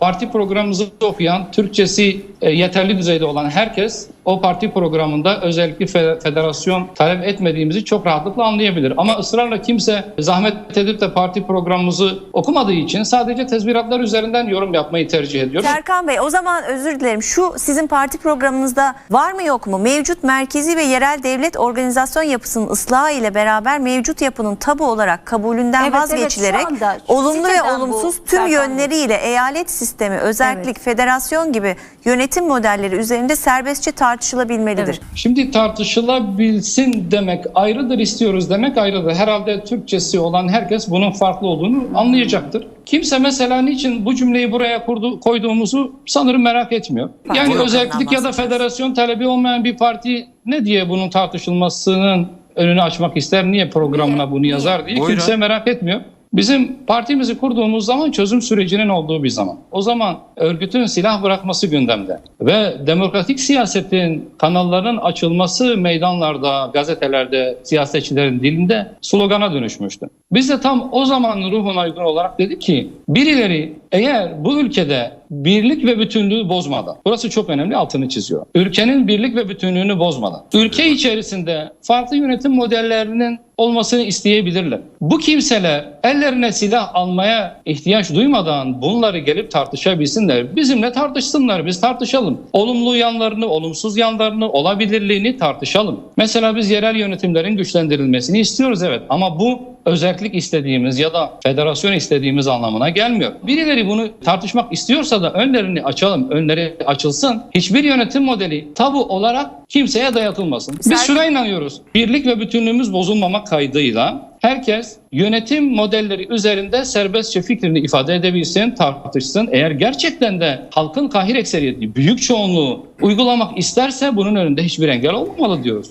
Parti programımızı okuyan, Türkçesi e, yeterli düzeyde olan herkes o parti programında özellikle fe- federasyon talep etmediğimizi çok rahatlıkla anlayabilir. Ama ısrarla kimse zahmet edip de parti programımızı okumadığı için sadece tezviratlar üzerinden yorum yapmayı tercih ediyor. Serkan Bey o zaman özür dilerim. Şu sizin parti programınızda var mı yok mu? Mevcut merkezi ve yerel devlet organizasyon yapısının ıslahı ile beraber mevcut yapının tabu olarak kabulünden Evet, evet, vazgeçilerek anda olumlu ve siteden bu, olumsuz tüm Serkan Bey. yönleriyle eyalet sistemi, özellik, federasyon gibi yönetim modelleri üzerinde serbestçe tartışılabilmelidir. Evet. Şimdi tartışılabilsin demek ayrıdır, istiyoruz demek ayrıdır. Herhalde Türkçesi olan herkes bunun farklı olduğunu anlayacaktır. Kimse mesela niçin bu cümleyi buraya kurdu, koyduğumuzu sanırım merak etmiyor. Parti Yani özellik ya da federasyon talebi olmayan bir parti ne diye bunun tartışılmasının önünü açmak ister, niye programına bunu yazar diye Buyurun. kimse merak etmiyor. Bizim partimizi kurduğumuz zaman çözüm sürecinin olduğu bir zaman. O zaman örgütün silah bırakması gündemde ve demokratik siyasetin kanallarının açılması meydanlarda, gazetelerde, siyasetçilerin dilinde slogana dönüşmüştü. Biz de tam o zaman ruhuna uygun olarak dedik ki birileri eğer bu ülkede birlik ve bütünlüğü bozmadan, burası çok önemli altını çiziyor. Ülkenin birlik ve bütünlüğünü bozmadan, ülke içerisinde farklı yönetim modellerinin olmasını isteyebilirler. Bu kimseler ellerine silah almaya ihtiyaç duymadan bunları gelip tartışabilsinler. Bizimle tartışsınlar, biz tartışalım. Olumlu yanlarını, olumsuz yanlarını, olabilirliğini tartışalım. Mesela biz yerel yönetimlerin güçlendirilmesini istiyoruz evet ama bu özellik istediğimiz ya da federasyon istediğimiz anlamına gelmiyor. Birileri bunu tartışmak istiyorsa da önlerini açalım, önleri açılsın. Hiçbir yönetim modeli tabu olarak kimseye dayatılmasın. Biz Serkan- şuna inanıyoruz. Birlik ve bütünlüğümüz bozulmamak kaydıyla herkes yönetim modelleri üzerinde serbestçe fikrini ifade edebilsin, tartışsın. Eğer gerçekten de halkın kahir ekseriyeti, büyük çoğunluğu uygulamak isterse bunun önünde hiçbir engel olmamalı diyoruz.